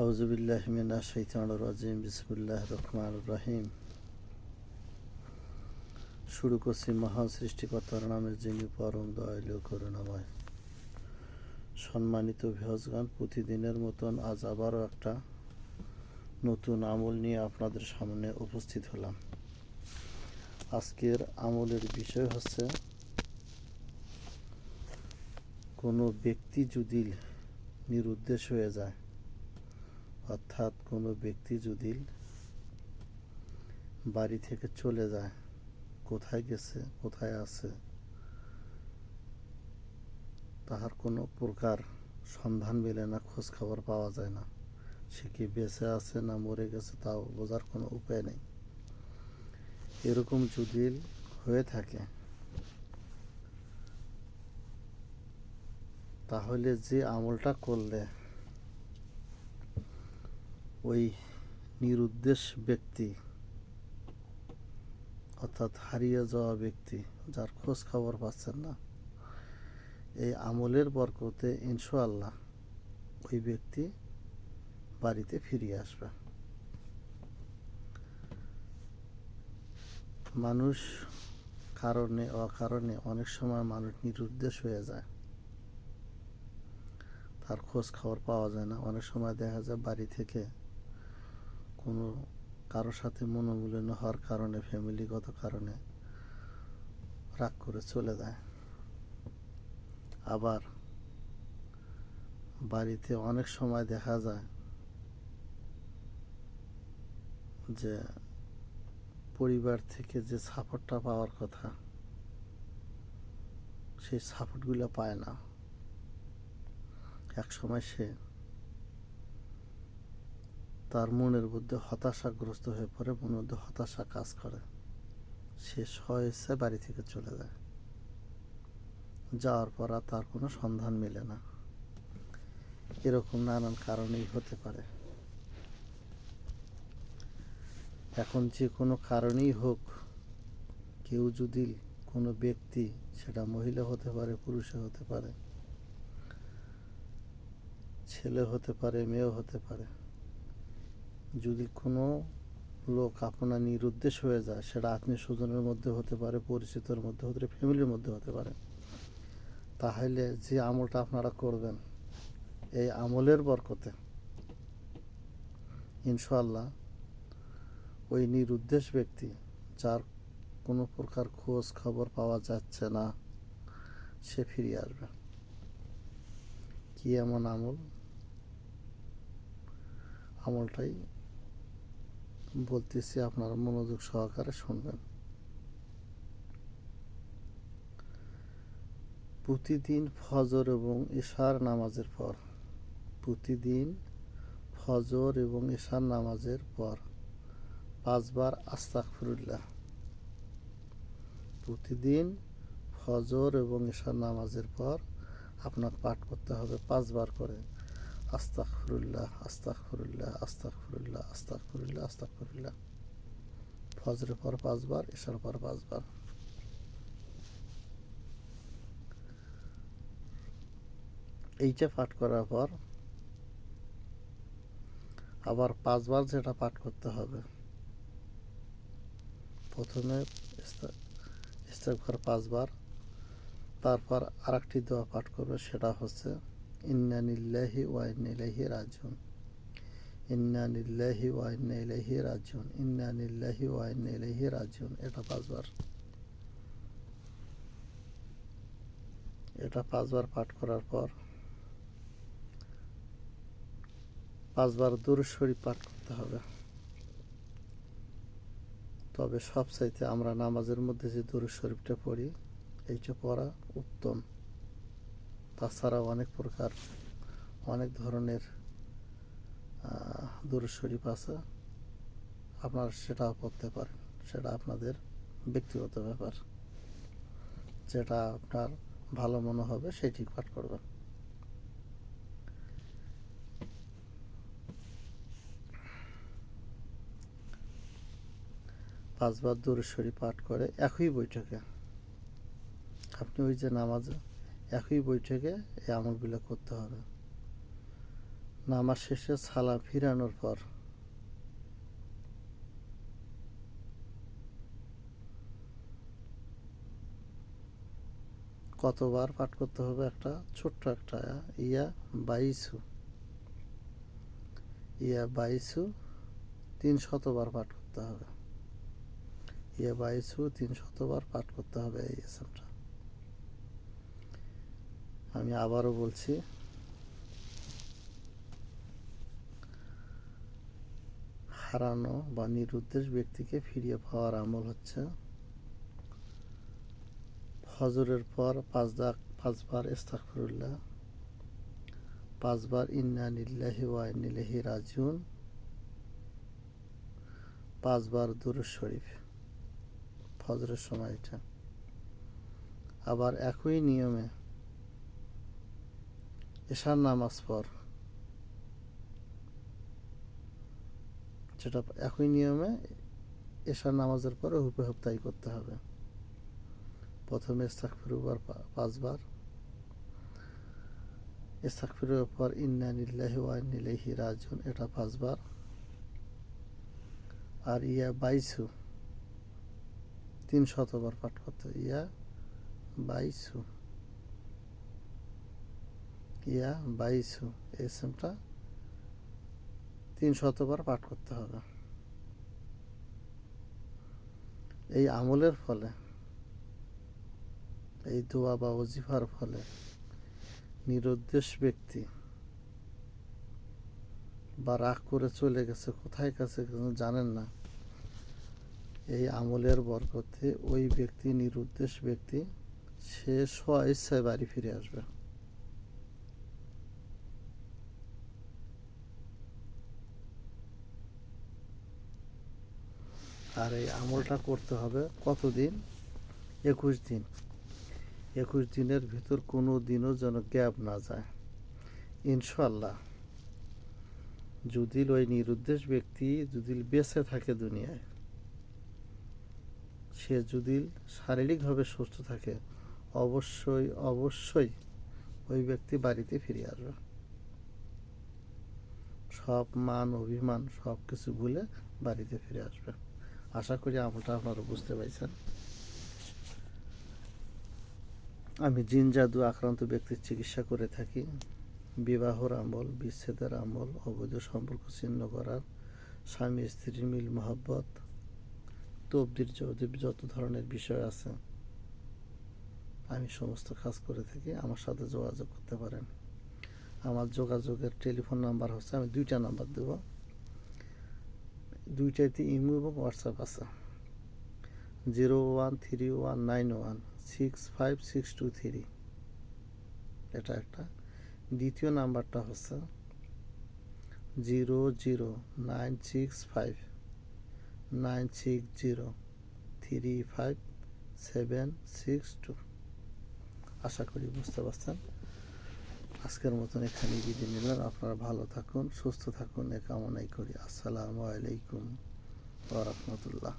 আউজুবিল্লাহ মিনা শৈতান রাজিম বিসমুল্লাহ রহমান রাহিম শুরু করছি মহান সৃষ্টিকর্তার নামে যিনি পরম দয়ালু করুণাময়। সম্মানিত ভিহজগান প্রতিদিনের মতন আজ আবারও একটা নতুন আমল নিয়ে আপনাদের সামনে উপস্থিত হলাম। আজকের আমলের বিষয় হচ্ছে, কোনো ব্যক্তি যদি নিরুদ্দেশ হয়ে যায় অর্থাৎ কোনো ব্যক্তি যদি বাড়ি থেকে চলে যায়, কোথায় গেছে, কোথায় আছে, তাহার কোনো প্রকার সন্ধান মেলে না খোঁজ খবর পাওয়া যায় না। সে কি বেঁচে আছে না মরে গেছে তাও বোঝার কোনো উপায় নেই। এরকম যদি হয়ে থাকে, তাহলে যে আমলটা করলে ওই নিরুদ্দেশ ব্যক্তি, অর্থাৎ হারিয়ে যাওয়া ব্যক্তি, যার খোঁজ খবর পাচ্ছেন না, এই আমলের বরকতে ইনশাআল্লাহ ওই ব্যক্তি বাড়িতে ফিরিয়ে আসবে। মানুষ কারণে, অকারণে অনেক সময় মানুষ নিরুদ্দেশ হয়ে যায়। তার খোঁজ খবর পাওয়া যায় না। অনেক সময় দেখা যায় বাড়ি থেকে কোনো কারোর সাথে মনোমিলন হওয়ার কারণে, ফ্যামিলিগত কারণে রাগ করে চলে যায়। আবার বাড়িতে অনেক সময় দেখা যায় যে পরিবার থেকে যে সাপোর্টটা পাওয়ার কথা, সেই সাপোর্টগুলো পায় না। এক সময় সে তার মনের মধ্যে হতাশাগ্রস্ত হয়ে পড়ে, মনের মধ্যে হতাশা কাজ করে। সে স্বইচ্ছায় বাড়ি থেকে চলে যায়। যাওয়ার পর আর তার কোনো সন্ধান মেলে না। এরকম নানান কারণেই হতে পারে। এখন যে কোনো কারণেই হোক, কেউ যদি কোনো ব্যক্তি, সেটা মহিলা হতে পারে, পুরুষে হতে পারে, ছেলে হতে পারে, মেয়েও হতে পারে যদি কোনো লোক আপনার নিরুদ্দেশ হয়ে যায়, সেটা আত্মীয় স্বজনের মধ্যে হতে পারে, পরিচিতর মধ্যে হতে পারে, ফ্যামিলির মধ্যে হতে পারে, তাহলে যে আমলটা আপনারা করবেন, এই আমলের বরকতে ইনশাল্লাহ ওই নিরুদ্দেশ ব্যক্তি, যার কোনো প্রকার খোঁজ খবর পাওয়া যাচ্ছে না, সে ফিরে আসবে। কি এমন আমল? আমলটাই বলতেছি, আপনারা মনোযোগ সহকারে শুনবেন। প্রতিদিন ফজর এবং ঈশার নামাজের পর, প্রতিদিন ফজর এবং ঈশার নামাজের পর পাঁচবার আস্তাকফিরুল্লাহ প্রতিদিন ফজর এবং ঈশার নামাজের পর আপনার পাঠ করতে হবে পাঁচবার করে। আস্তাকফিরুল্লাহ আস্তাকফিরুল্লাহ আস্তাকফিরুল্লাহ আস্তাকফিরুল্লাহ আস্তাকফিরুল্লাহ ফজরের পর পাঁচবার, ঈশার পর পাঁচবার। এইটা পাঠ করার পর আবার পাঁচবার যেটা পাঠ করতে হবে। প্রথমে ইস্তেগফার পাঁচবার, তারপর আরেকটি দোয়া পাঠ করবে, সেটা হচ্ছে ইন্না নিল্লাহি ওয়া এটা পাঁচবার। এটা পাঁচবার পাঠ করার পর পাঁচবার পাঠ করতে হবে। তবে সবচাইতে আমরা নামাজের মধ্যে যে দরুদ শরীফটা পড়ি, এইটা পড়া উত্তম। তাছাড়া অনেক প্রকার, অনেক ধরনের দরুদ শরীফ আছে। আপনারা সেটাও করতে পারেন। সেটা আপনাদের ব্যক্তিগত ব্যাপার। যেটা আপনার ভালো মনে হবে সেটি পাঠ করবেন। পাঁচবার দূরেশ্বরী পাঠ করে একই বৈঠকে আপনি ওই যে নামাজ একই বৈঠকে এই আমলগুলো করতে হবে। নামাজ শেষে সালাম ফিরানোর পর। কতবার পাঠ করতে হবে? একটা ছোট্ট একটা ইয়া বাইশু ইয়া বাইশু তিন শতবার পাঠ করতে হবে। ইয়া বাইশু তিন শতবার পাঠ করতে হবে এই এসএমটা আমি আবারও বলছি। হারানো বা নিরুদ্দেশ ব্যক্তিকে ফিরিয়ে পাওয়ার আমল হচ্ছে ফজরের পর পাঁচ দাগ, পাঁচবার ইস্তাগফিরুল্লাহ, পাঁচবার ইন্না নিল্লাহি ওয়া ইন্নিলাহি রাজিউন, পাঁচবার দুরুদ শরীফ, ফজরের সময় এটা। আবার একই নিয়মে এশার নামাজ পর যেটা একই নিয়মে এশার নামাজের পরে হুপে হুপ তাই করতে হবে। প্রথমে ইস্তাকফিরুবার পাঁচবার। ইস্তাকফিরের পর ইন্না নিল্লাহি ওয়া রাজিউন, এটা পাঁচবার। আর ইয়া বাইসু তিন শতবার পাঠ করতে ইয়া বাইশু ইয়া বাইশু এই তিন শতবার পাঠ করতে হবে। এই আমলের ফলে, এই দোয়া বা ওজিফার ফলে নিরুদ্দেশ ব্যক্তি বা রাগ করে চলে গেছে, কোথায় কাছে জানেন না। এই আমলের বরকতে ওই ব্যক্তি, নিরুদ্দেশ ব্যক্তি সে স্ব ইচ্ছায় বাড়ি ফিরে আসবে। আর এই আমলটা করতে হবে কতদিন? একুশ দিন। একুশ দিনের ভিতর কোনো দিনও যেন গ্যাপ না যায়। ইনশাল্লাহ যদি ওই নিরুদ্দেশ ব্যক্তি যদি বেঁচে থাকে দুনিয়ায়, সে যদি শারীরিকভাবে সুস্থ থাকে, অবশ্যই অবশ্যই ওই ব্যক্তি বাড়িতে ফিরে আসবে। সব মান, অভিমান সব কিছু ভুলে বাড়িতে ফিরে আসবে। আশা করি আমলটা আপনারা বুঝতে পারছেন আমি জিন, জাদু আক্রান্ত ব্যক্তির চিকিৎসা করে থাকি। বিবাহর আমল, বিচ্ছেদের আমল, অবৈধ সম্পর্ক ছিন্ন করার, স্বামী, স্ত্রীর মিল, মহব্বত, তবদির যৌদিব যত ধরনের বিষয় আছে, আমি সমস্ত কাজ করে থাকি, আমার সাথে যোগাযোগ করতে পারেন। আমার যোগাযোগের টেলিফোন নাম্বার হচ্ছে, আমি দুইটা নাম্বার দেব। দুইটাইতে ইমো এবং হোয়াটসঅ্যাপ আছে। Zero one three one nine one six five six two three এটা একটা। দ্বিতীয় নাম্বারটা হচ্ছে zero zero nine six five nine six zero three five seven six two আশা করি বুঝতে পারছেন। আজকের মতন এখানে বিদায় নিলাম। আপনারা ভালো থাকুন, সুস্থ থাকুন। এ কামনাই করি। আসসালামু আলাইকুম ওয়া রাহমাতুল্লাহ।